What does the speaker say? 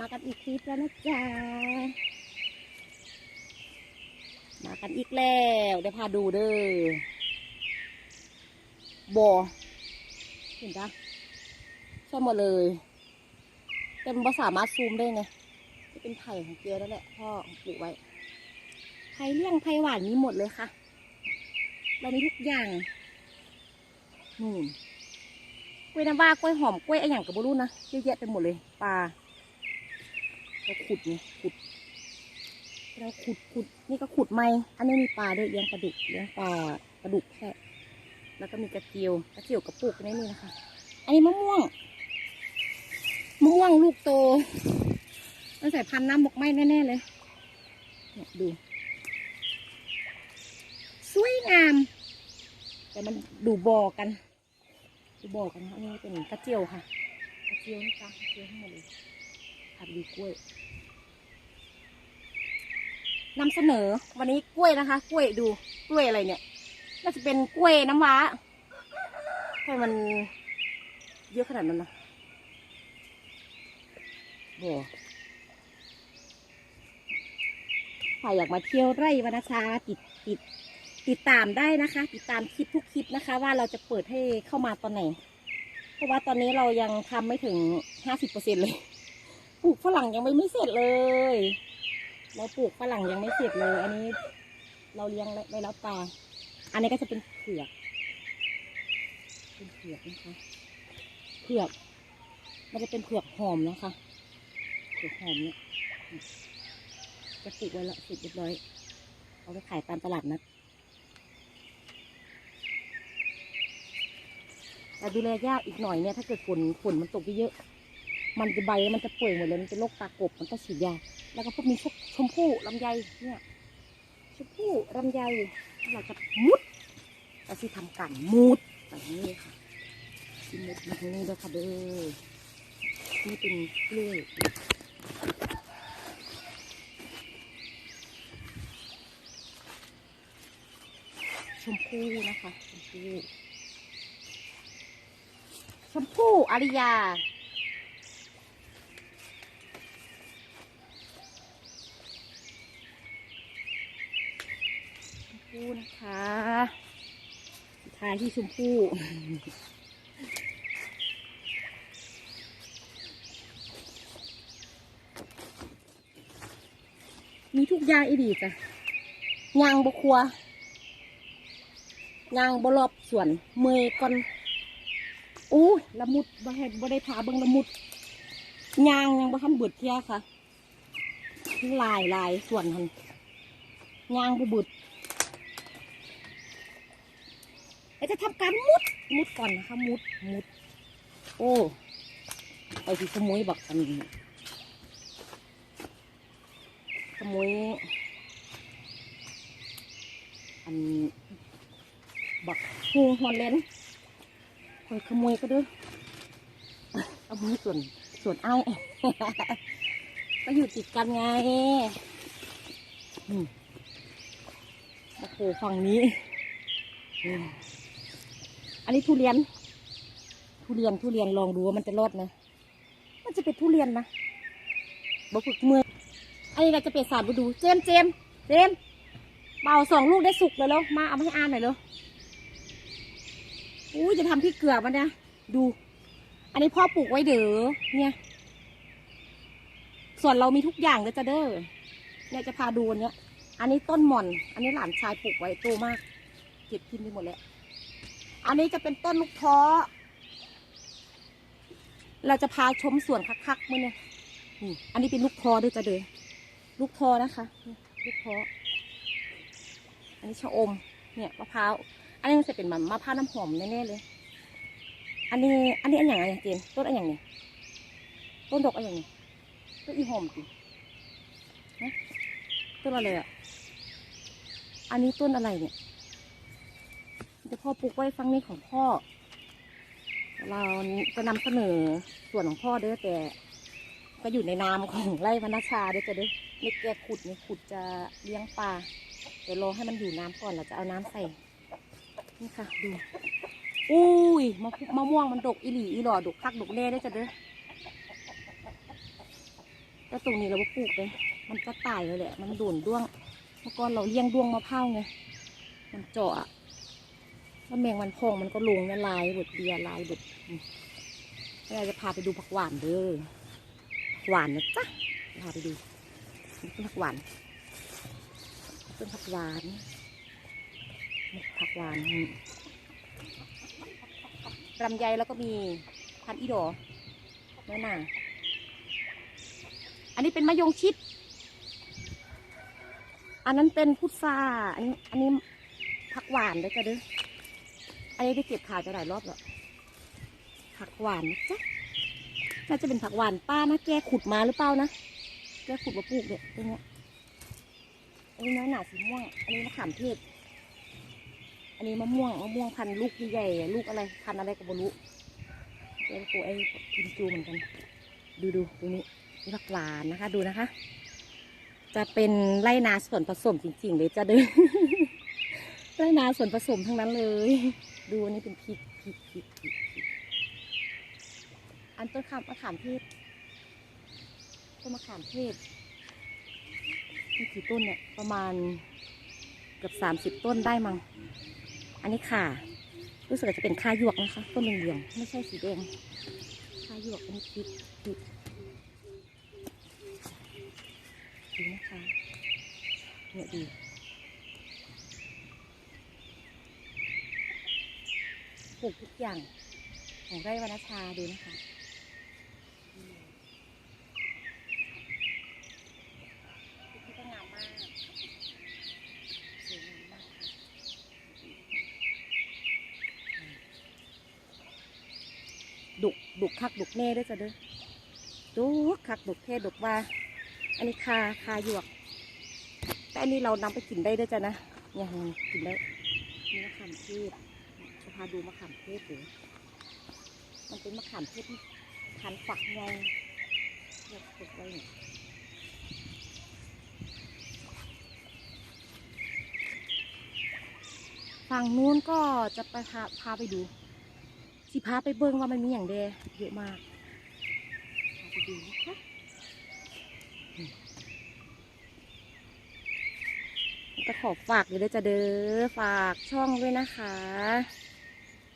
มากันอีกคลิปแล้วนะจ๊ะ มากันอีกแล้วเดี๋ยวพาดูเด้อบอเห็นปะใช่หมดเลยแต่มันบ่สามารถซูมได้ไงนี่เป็นไผ่ของเกียวนั่นแหละพ่อปลูกไว้ไผ่เลี้ยงไผ่หวานมีหมดเลยค่ะ เรามีทุกอย่างนู่นกล้วยน้ำว้ากล้วยหอมกล้วยอะไรอย่างกับบรูนะเยอะแยะไปหมดเลยปลา เราขุดไงขุด เราขุดขุดนี่ก็ขุดไม่อันนี้มีปลาด้วยเลี้ยงปลาดุกเลี้ยงปลาปลาดุกแค่แล้วก็มีกระเจียวกระเจียวกระปุกนี่นี่นะคะ อันนี้มะม่วงมะม่วงลูกโตมันใส่พันน้ำบกไม้แน่ๆเลยเนี่ยดู สวยงาม แต่มันดูบอกัน ดูบอกันนะอันนี้เป็นกระเจียวค่ะ กระเจียวนี่จ้ะกระเจียวทั้งหมดเลย ผัดดีกล้วยนำเสนอวันนี้กล้วยนะคะ กล้วยดูกล้วยอะไรเนี่ย น่าจะเป็นกล้วยน้ำว้าให้มันเยอะขนาดนั้นนะโบใครอยากมาเที่ยวไร่วรรณชาติดติดติดตามได้นะคะ ติดตามคลิปทุกคลิปนะคะ ว่าเราจะเปิดให้เข้ามาตอนไหน เพราะว่าตอนนี้เรายังทำไม่ถึงห้าสิบเปอร์เซ็นเลย ปลูกฝรั่งยังไม่ไม่เสร็จเลย เราปลูกฝรั่งยังไม่เสร็จเลย อันนี้ เราเลี้ยงไว้แล้วปลาอันนี้ก็จะเป็นเผือกเป็นเผือกนะคะเผือก มันจะเป็นเผือกหอมนะคะเผือกหอมเนี่ยจะปลูกไว้ละสร็จเรียบร้อย เอาไปขายตามตลาดนัดแต่ดูแลยากอีกหน่อยเนี่ย ถ้าเกิดฝนฝนมันตกเยอะ มันจะใบมันจะเปื่อยหมดเลยมันเป็นโรคตากบมันก็ฉีดยาแล้วก็พวกมีชมชมพู่ลำไยเนี่ยชมพู่ลำไยเราจะมุดเราที่ทำกันมุดแบบนี้ค่ะที่มุดมาทางนี้ด้วยค่ะเด้อนี่เป็นกล้วยชมพู่นะคะชมพู่ชมพู่อาริยา พู่นะคะทายที่ชมพู่มีทุกอย่างอีดีจ้ะยางบกคัวยางบรอบส่วนเมยก่อนอู้ละมุดบ่ให้บ่ได้พาเบิ่งละมุดยางยังบ่ทันเบิดเที่ยค่ะลายลายส่วนหันยางบ่เบิด เราจะทำการมุดมุดก่อนนะคะ มุดมุด โอ้ไปที่ขโมยบักอันนี้ขโมยอันบักฮูฮอนเลนคอยขโมยก็ด้อเอามือส่วนส่วนไอ้าก็อยู่ติดกันไงโอ้โหฝั่งนี้ อันนี้ทุเรียน ทุเรียนทุเรียนลองดูว่ามันจะรอดไหมมันจะเป็นทุเรียนนะบอกฝึกมืออันนี้เราจะเป็นสามฤดู เจมเจมเจมเบาสองลูกได้สุกเลยแล้วมาเอามาให้อ่านหน่อยเร็วอู้จะทำที่เกลือมันเนี่ยดู อันนี้พ่อปลูกไว้เด้อเนี่ย ส่วนเรามีทุกอย่างเลยจะเด้อเนี่ยจะพาดูอันเนี้ยอันนี้ต้นหม่อน อันนี้หลานชายปลูกไว้โตมาก เก็บกินไปหมดแล้ว อันนี้จะเป็นต้นลูกท้อ เราจะพาชมสวนคักๆมื่อเนี่ยอันนี้เป็นลูกท้อด้วยจะเดอลูกท้อนะคะ ลูกท้อ อันนี้ชะอม เนี่ยมะพร้าว อันนี้มันจะเป็นแบบมะพร้าวน้ำหอมแน่ๆเลย อันนี้ อันนี้อันอย่างไรเจนต้นอันอย่างนี้ต้นดอกอันอย่างนี้ต้นอีหอมจินะต้นอะไรอะ อันนี้ต้นอะไรเนี่ย เดี๋ยวพ่อปลูกไว้ฟังนี้ของพ่อ เราจะนำเสนอส่วนของพ่อเด้อแต่ ก็อยู่ในนามของไร่วรรณชาเด้อจะเด้อนี่แกขุดนี่ขุดจะเลี้ยงปลาเดี๋ยวรอให้มันอยู่น้ำก่อนเราจะเอาน้ำใส่ นี่ค่ะดูอุ้ยมะมะม่วงมันดกอีหลีอีหล่อดกคักดกแน่ได้อจ้ะเด้อก็ตรงนี้เราปลูกเลยมันก็ตายเลยแหละ มันโดนด้วง เมื่อก่อนเราเลี้ยงด้วงมะพร้าวไง มันเจาะอะ แล้วแมงมันพองมันก็ลงนี่ลายบดเบียร์ลายบดอืมแล้วเราจะพาไปดูผักหวานเด้อหวานนะจ๊ะพาไปดูเป็นผักหวานเป็นผักหวานผักหวานนี่ลำไยแล้วก็มีพันอีดอแม่นางอันนี้เป็นมะยงชิด อันนั้นเป็นพุทราอันนี้อันนี้ผักหวานเลยจ้ะเด้อ อันนี้ได้เก็บขายไปหลายรอบแล้วผักหวานนะจ๊ะน่าจะเป็นผักหวานป้านะแกขุดมาหรือเปล่านะแกขุดมาปลูกเนี่ยตรงเนี้ยอันนี้น้อยหนาสีม่วง อันนี้มะขามเทศ อันนี้มะม่วงมะม่วงพันลูกใหญ่ๆลูกอะไรพันอะไรก็บรู้แกปลูกไอ้กินจูเหมือนกัน ดูดูตรงนี้นี่ผักหวานนะคะ ดูนะคะ จะเป็นไรนาส่วนผสมจริงๆเลยจะเด้อ ไรนาส่วนผสมทั้งนั้นเลย ดูอันนี้เป็นพริกพริกพริกพริกอันต้นขามมะขามเทศต้นมะขามเทศมีกี่ต้นเนี่ยประมาณเกือบสามสิบต้นได้มั้งอันนี้ข่ารู้สึกจะเป็นข่าหยวกนะคะ ต้นเหลืองๆไม่ใช่สีแดงข่าหยวกอันนี้พริกพริกดูนะคะเนี่ยดูปลูกทุก อย่างของไร่วรรณชาดูนะคะที่ก็งามมากสวยงามมากดุกดุกคักดุกแน่ด้วยจ้ะเด้อดุกคักดุกเทศดุกว่า อันนี้คาคาหยวก แต่อันนี้เรานำไปกินได้ด้วยจ้ะนะเนี่ยกินได้นี่มะขามเทศจะ พาดูมะขามเทศดูมันเป็นมะขามเทศที่พันฝักไงเลือกปลูกไว้เนี่ยฝั่งนู้นก็จะไปพาพาไปดู สิพาไปเบิ้งว่ามันมีอย่างเดเยอะมากพาไปดูนะคะก็ขอฝากเลยด้วยจะเด้อฝากช่องด้วยนะคะ